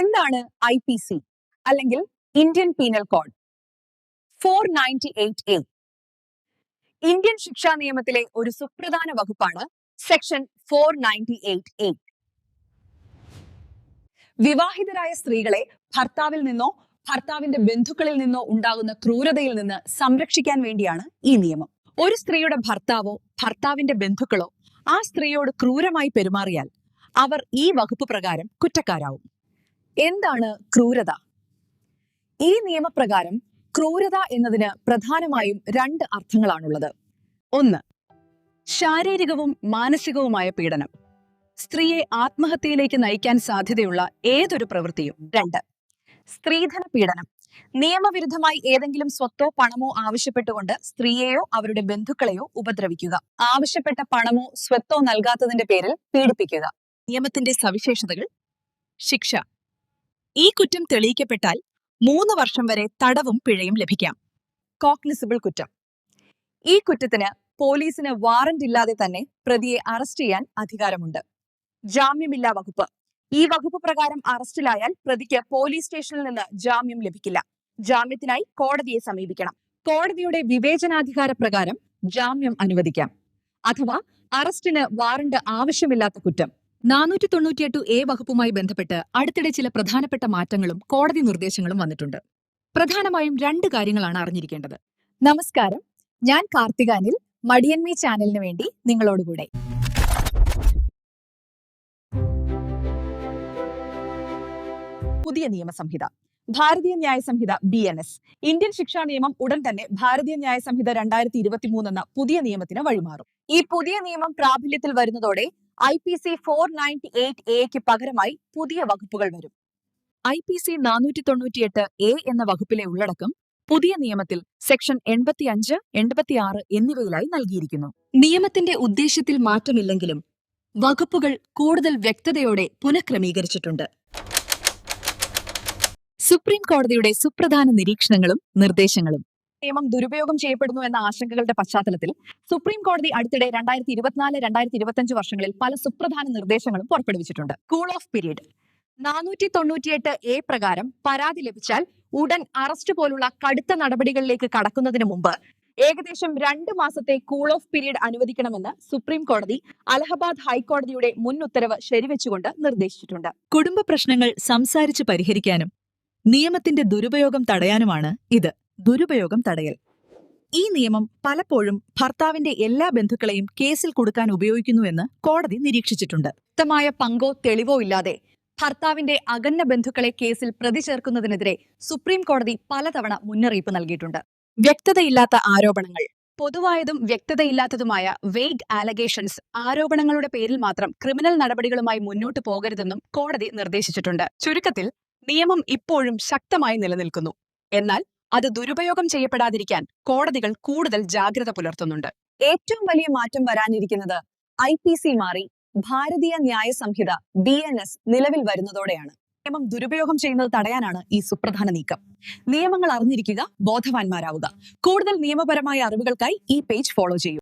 എന്താണ് I P C അല്ലെങ്കിൽ Indian penal code four ninety eight A Indian ശിക്ഷാ നിയമത്തിലെ ഒരു സുപ്രധാന വകുപ്പാണ് section four ninety eight A വിവാഹിതരായ സ്ത്രീകളെ ഭർത്താവിൽ നിന്നോ ഭർത്താവിന്റെ ബന്ധുക്കളിൽ നിന്നോ ഉണ്ടാകുന്ന ക്രൂരതയിൽ നിന്ന് സംരക്ഷിക്കാൻ വേണ്ടിയാണ് ഈ നിയമം. ഒരു സ്ത്രീയുടെ ഭർത്താവോ ഭർത്താവിന്റെ ബന്ധുക്കളോ ആ സ്ത്രീയോട് ക്രൂരമായി പെരുമാറിയാൽ അവർ ഈ വകുപ്പ് പ്രകാരം കുറ്റക്കാരാവും. എന്താണ് ക്രൂരത? ഈ നിയമപ്രകാരം ക്രൂരത എന്നതിന് പ്രധാനമായും രണ്ട് അർത്ഥങ്ങളാണുള്ളത്. ഒന്ന് ശാരീരികവും മാനസികവുമായ പീഡനം. സ്ത്രീയെ ആത്മഹത്യയിലേക്ക് നയിക്കാൻ സാധ്യതയുള്ള ഏതൊരു പ്രവൃത്തിയും. രണ്ട് സ്ത്രീധന പീഡനം. നിയമവിരുദ്ധമായി ഏതെങ്കിലും സ്വത്തോ പണമോ ആവശ്യപ്പെട്ടുകൊണ്ട് സ്ത്രീയെയോ അവരുടെ ബന്ധുക്കളെയോ ഉപദ്രവിക്കുക. ആവശ്യപ്പെട്ട പണമോ സ്വത്തോ നൽകാത്തതിന്റെ പേരിൽ പീഡിപ്പിക്കുക. നിയമത്തിന്റെ സവിശേഷതകൾ. ശിക്ഷ. ഈ കുറ്റം തെളിയിക്കപ്പെട്ടാൽ മൂന്ന് വർഷം വരെ തടവും പിഴയും ലഭിക്കാം. കോഗ്നിസിബിൾ കുറ്റം. ഈ കുറ്റത്തിന് പോലീസിന് വാറന്റ് ഇല്ലാതെ തന്നെ പ്രതിയെ അറസ്റ്റ് ചെയ്യാൻ അധികാരമുണ്ട്. ജാമ്യമില്ലാ വകുപ്പ്. ഈ വകുപ്പ് പ്രകാരം അറസ്റ്റിലായാൽ പ്രതിക്ക് പോലീസ് സ്റ്റേഷനിൽ നിന്ന് ജാമ്യം ലഭിക്കില്ല. ജാമ്യത്തിനായി കോടതിയെ സമീപിക്കണം. കോടതിയുടെ വിവേചനാധികാര പ്രകാരം ജാമ്യം അനുവദിക്കാം. അഥവാ അറസ്റ്റിന് വാറണ്ട് ആവശ്യമില്ലാത്ത കുറ്റം. നാനൂറ്റി തൊണ്ണൂറ്റിയെട്ട് എ വകുപ്പുമായി ബന്ധപ്പെട്ട് അടുത്തിടെ ചില പ്രധാനപ്പെട്ട മാറ്റങ്ങളും കോടതി നിർദ്ദേശങ്ങളും വന്നിട്ടുണ്ട്. പ്രധാനമായും രണ്ട് കാര്യങ്ങളാണ് അറിഞ്ഞിരിക്കേണ്ടത്. നമസ്കാരം. ഞാൻ കാർത്തികാനിൽ മടിയൻമി ചാനലിന് വേണ്ടി നിങ്ങളോടുകൂടെ പുതിയ നിയമസംഹിത Bharatiya Nyaya Sanhita B N S. Indian ശിക്ഷാ നിയമം ഉടൻ തന്നെ ഭാരതീയ ന്യായ സംഹിത രണ്ടായിരത്തി ഇരുപത്തി മൂന്ന് എന്ന പുതിയ നിയമത്തിന് വഴിമാറും. ഈ പുതിയ നിയമം പ്രാബല്യത്തിൽ വരുന്നതോടെ I P C four ninety eight എക്ക് പകരമായി പുതിയ വകുപ്പുകൾ വരും. ഐ പി സി നാനൂറ്റി തൊണ്ണൂറ്റിയെട്ട് എ എന്ന വകുപ്പിലെ ഉള്ളടക്കം പുതിയ നിയമത്തിൽ സെക്ഷൻ എൺപത്തിയഞ്ച് എൺപത്തിയാറ് എന്നിവയിലായി നൽകിയിരിക്കുന്നു. നിയമത്തിന്റെ ഉദ്ദേശ്യത്തിൽ മാറ്റമില്ലെങ്കിലും വകുപ്പുകൾ കൂടുതൽ വ്യക്തതയോടെ പുനഃക്രമീകരിച്ചിട്ടുണ്ട്. സുപ്രീം കോടതിയുടെ സുപ്രധാന നിരീക്ഷണങ്ങളും നിർദ്ദേശങ്ങളും നിയമം ദുരുപയോഗം ചെയ്യപ്പെടുന്നു എന്ന ആശങ്കകളുടെ പശ്ചാത്തലത്തിൽ സുപ്രീം കോടതി അടുത്തിടെ രണ്ടായിരത്തി ഇരുപത്തിനാല് രണ്ടായിരത്തി ഇരുപത്തിയഞ്ച് വർഷങ്ങളിൽ പല സുപ്രധാന നിർദ്ദേശങ്ങളും പുറപ്പെടുവിച്ചിട്ടുണ്ട്. കൂൾ ഓഫ് പീരീഡ് നാനൂറ്റി തൊണ്ണൂറ്റിയെട്ട് എ പ്രകാരം പരാതി ലഭിച്ചാൽ ഉടൻ അറസ്റ്റ് പോലുള്ള കടുത്ത നടപടികളിലേക്ക് കടക്കുന്നതിന് മുമ്പ് ഏകദേശം രണ്ട് മാസത്തെ കൂൾ ഓഫ് പീരീഡ് അനുവദിക്കണമെന്ന് സുപ്രീം കോടതി അലഹബാദ് ഹൈക്കോടതിയുടെ മുൻ ഉത്തരവ് ശരിവെച്ചുകൊണ്ട് നിർദ്ദേശിച്ചിട്ടുണ്ട്. കുടുംബ പ്രശ്നങ്ങൾ സംസാരിച്ച് പരിഹരിക്കാനും നിയമത്തിന്റെ ദുരുപയോഗം തടയാനുമാണ് ഇത്. ദുരുപയോഗം തടയൽ. ഈ നിയമം പലപ്പോഴും ഭർത്താവിന്റെ എല്ലാ ബന്ധുക്കളെയും കേസിൽ കൊടുക്കാൻ ഉപയോഗിക്കുന്നുവെന്ന് കോടതി നിരീക്ഷിച്ചിട്ടുണ്ട്. വ്യക്തമായ പങ്കോ തെളിവോ ഇല്ലാതെ ഭർത്താവിന്റെ അകന്ന ബന്ധുക്കളെ കേസിൽ പ്രതി ചേർക്കുന്നതിനെതിരെ സുപ്രീം കോടതി പലതവണ മുന്നറിയിപ്പ് നൽകിയിട്ടുണ്ട്. വ്യക്തതയില്ലാത്ത ആരോപണങ്ങൾ. പൊതുവായതും വ്യക്തതയില്ലാത്തതുമായ വെയ്ഗ് ആലഗേഷൻസ് ആരോപണങ്ങളുടെ പേരിൽ മാത്രം ക്രിമിനൽ നടപടികളുമായി മുന്നോട്ടു പോകരുതെന്നും കോടതി നിർദ്ദേശിച്ചിട്ടുണ്ട്. ചുരുക്കത്തിൽ നിയമം ഇപ്പോഴും ശക്തമായി നിലനിൽക്കുന്നു. എന്നാൽ അത് ദുരുപയോഗം ചെയ്യപ്പെടാതിരിക്കാൻ കോടതികൾ കൂടുതൽ ജാഗ്രത പുലർത്തുന്നുണ്ട്. ഏറ്റവും വലിയ മാറ്റം വരാനിരിക്കുന്നത് ഐ പി സി മാറി ഭാരതീയ Nyaya Sanhita B N S നിലവിൽ വരുന്നതോടെയാണ്. നിയമം ദുരുപയോഗം ചെയ്യുന്നത് തടയാനാണ് ഈ സുപ്രധാന നീക്കം. നിയമങ്ങൾ അറിഞ്ഞിരിക്കുക ബോധവാന്മാരാവുക. കൂടുതൽ നിയമപരമായ അറിവുകൾക്കായി ഈ പേജ് ഫോളോ ചെയ്യൂ.